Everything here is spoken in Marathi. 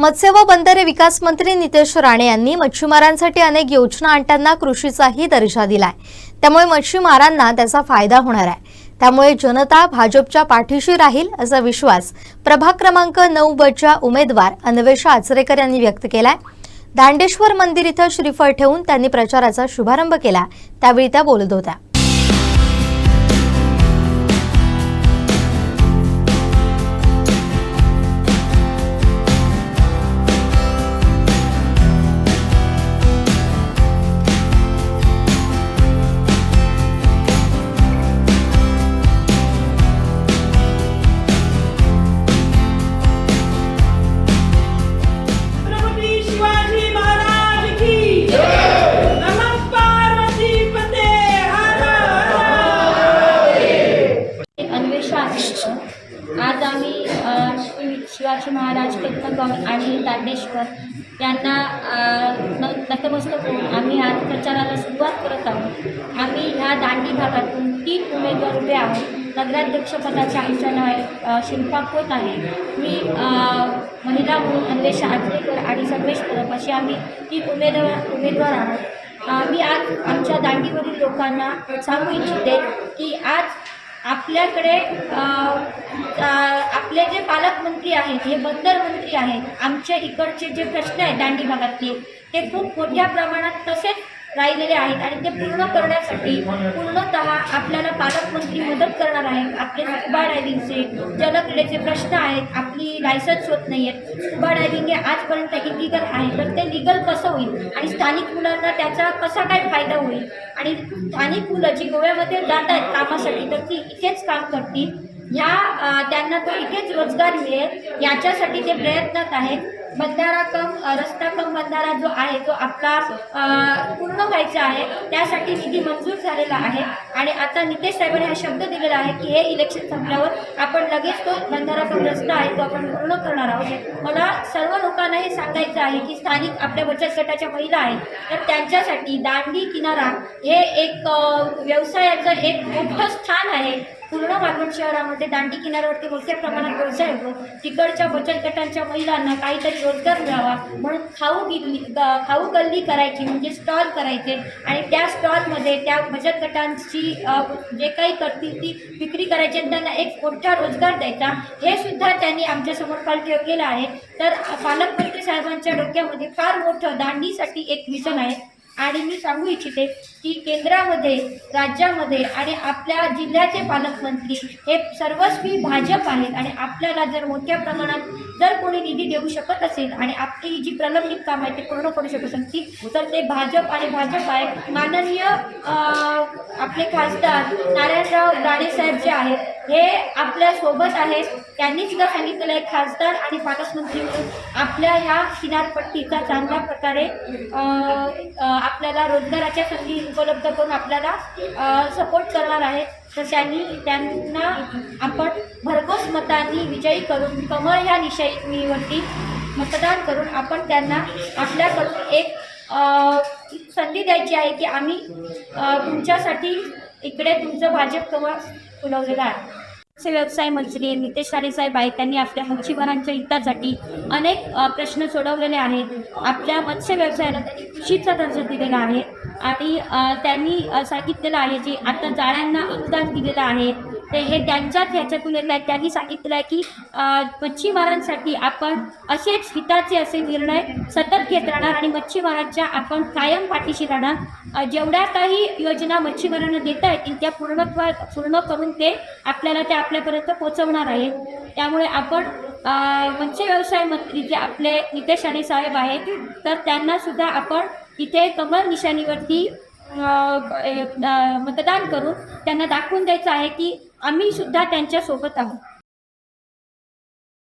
मत्स्य व बंदरे विकास मंत्री नितेश राणे यांनी मच्छीमारांसाठी अनेक योजना आणताना कृषीचाही दर्जा दिलाय. त्यामुळे मच्छीमारांना त्याचा फायदा होणार आहे. त्यामुळे जनता भाजपच्या पाठीशी राहील असा विश्वास प्रभाग क्रमांक नऊ बच्या उमेदवार अन्वेषा आचरेकर यांनी व्यक्त केलाय. दांडेश्वर मंदिर इथं श्रीफळ ठेवून त्यांनी प्रचाराचा शुभारंभ केला. त्यावेळी त्या बोलत होत्या. शिवाजी महाराज कीर्तनगाव आणि दांडेश्वर यांना न नतमस्तक होऊन आम्ही आज प्रचाराला सुरुवात करत आहोत. आम्ही ह्या दांडी भागातून तीन उमेदवार उभे आहोत. नगराध्यक्षपदाच्या आमच्या शिल्पा होत आहे. मी महिला म्हणून अन्वेष आचरेकर आणि सर्वेश परब अशी आम्ही तीन उमेदवार उमेदवार आहोत. मी आज आमच्या दांडीवरील लोकांना सांगू इच्छिते की आज आपल्याकडे आपले जे पालकमंत्री आहेत हे बंदर मंत्री आहेत आमच्या इकडचे जे प्रश्न आहेत दांडी भागातले ते खूप मोठ्या प्रमाणात तसेच राहिलेले आहेत आणि ते पूर्ण करण्यासाठी पूर्णतः आपल्याला पालकमंत्री मदत करणार आहेत. आपले स्कुबा डायव्हिंगचे जलक्रीडेचे प्रश्न आहेत. आपली लायसन्स होत नाही आहेत स्कुबा डायव्हिंग हे आजपर्यंत इलिगल आहे. तर ते लिगल कसं होईल? आणि स्थानिक मुलांना त्याचा कसा काय फायदा होईल? आणि स्थानिक मुलं जी गोव्यामध्ये जात आहेत कामासाठी तर ती इथेच काम करतील. ह्या त्यांना तो इथेच रोजगार मिळेल याच्यासाठी ते प्रयत्नात आहेत. बंधारा कम रस्ता कम बंधारा जो आहे तो आपला पूर्ण व्हायचा आहे. त्यासाठी निधी मंजूर झालेला आहे. आणि आता नितेश साहेबांनी हा शब्द दिलेला आहे की हे इलेक्शन संपल्यावर आपण लगेच तो बंधारा कम रस्ता आहे तो आपण पूर्ण करणार आहोत. मला सर्व लोकांना हे सांगायचं आहे की स्थानिक आपल्या बचत गटाच्या महिला आहेत तर त्यांच्यासाठी दांडी किनारा हे एक व्यवसायाचं एक मोठं स्थान आहे. पूर्ण वागड शहरामध्ये दांडी किनाऱ्यावरती मोठ्या प्रमाणात व्यवसाय होतो. तिकडच्या बचत गटांच्या महिलांना काहीतरी रोजगार मिळावा म्हणून खाऊ गिल्ली ग- खाऊ गल्ली करायची म्हणजे स्टॉल करायचे. आणि त्या स्टॉलमध्ये त्या बचत गटांची जे काही करतील ती विक्री करायची आणि त्यांना एक मोठा रोजगार द्यायचा. हे सुद्धा त्यांनी आमच्यासमोर काल ठेवलेलं आहे. तर पालकमंत्री साहेबांच्या डोक्यामध्ये फार मोठं दांडीसाठी एक मिशन आहे. आणि मी सांगू इच्छिते की केंद्रामध्ये राज्यामध्ये आणि आपल्या जिल्ह्याचे पालकमंत्री हे सर्वस्वी भाजप आहेत आणि आपल्याला जर मोठ्या प्रमाणात जर कोणी निधी देऊ शकत असेल आणि आपली जी प्रलंबित काम आहे ते पूर्ण करू शकत असतील तर ते भाजप आणि भाजप आहे माननीय आपले खासदार नारायणराव राणेसाहेब जे आहेत हे आपल्यासोबत आहेत. त्यांनी सुद्धा सांगितलेलं आहे खासदार आणि पालकमंत्री म्हणून आपल्या ह्या किनारपट्टीचा चांगल्या प्रकारे आपल्याला रोजगाराच्या संधी उपलब्ध करून आपल्याला सपोर्ट करणार आहेत तर त्यांनी त्यांना आपण भरघोस मतांनी विजयी करून कमळ ह्या निशाणीवरती मतदान करून आपण त्यांना आपल्याकडून एक संधी द्यायची आहे की आम्ही तुमच्यासाठी इकडे तुमचं भाजप प्रवास फुलवलेलं आहे. मत्स्य व्यवसाय मंत्री नितेश राणे साहेब आहेत. त्यांनी आपल्या मच्छीमारांच्या हितासाठी अनेक प्रश्न सोडवलेले आहेत. आपल्या मत्स्य व्यवसायाला त्यांनी कृषीचा दर्जा दिलेला आहे. आणि त्यांनी सांगितलेलं आहे जे आता जाळ्यांना अनुदान दिलेलं आहे. ते हे त्यांच्याच ह्याच्यातून येत आहे त्यांनी सांगितलं आहे की मच्छीमारांसाठी आपण असेच हिताचे असे निर्णय सतत घेत राहणार आणि मच्छीमारांच्या आपण कायम पाठीशी राहणार. जेवढ्या काही योजना मच्छीमारांना देता येतील त्या पूर्ण पूर्ण करून ते आपल्याला त्या आपल्यापर्यंत पोहोचवणार आहेत. त्यामुळे आपण अ, मत्स्य व्यवसाय मंत्री जे आपले नितेश राणे साहेब आहेत तर त्यांना सुद्धा आपण इथे कमल निशाणीवरती मतदान करून त्यांना दाखवून द्यायचं आहे की आम्ही सुद्धा त्यांच्यासोबत आहोत.